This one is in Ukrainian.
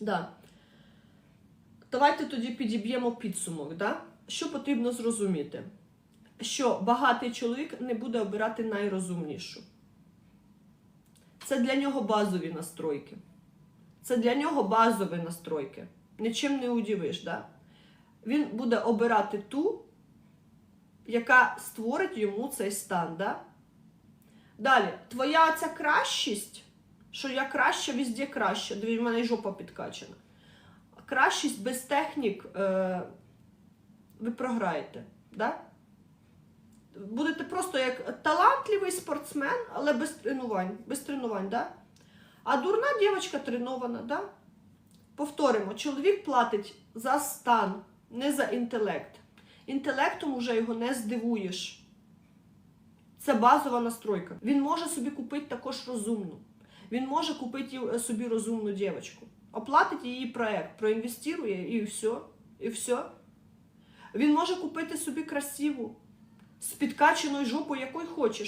Да. Давайте тоді підіб'ємо підсумок. Да? Що потрібно зрозуміти? Що багатий чоловік не буде обирати найрозумнішу. Це для нього базові настройки. Це для нього базові настройки. Нічим не удивиш. Да? Він буде обирати ту, яка створить йому цей стан. Да? Далі, твоя ця кращість, що я краща, везде краща. Диві, в мене й жопа підкачана. Кращість без технік е, ви програєте. Да? Будете просто як талантливий спортсмен, але без тренувань. Без тренувань да? А дурна дівчинка тренована. Да? Повторимо, чоловік платить за стан, не за інтелект. Інтелектом уже його не здивуєш. Це базова настройка. Він може собі купити також розумну. Він може купити собі розумну дівчинку. Оплатить її проект, проінвестує і все. І все. Він може купити собі красиву, з підкаченою жопою, якою хочеш.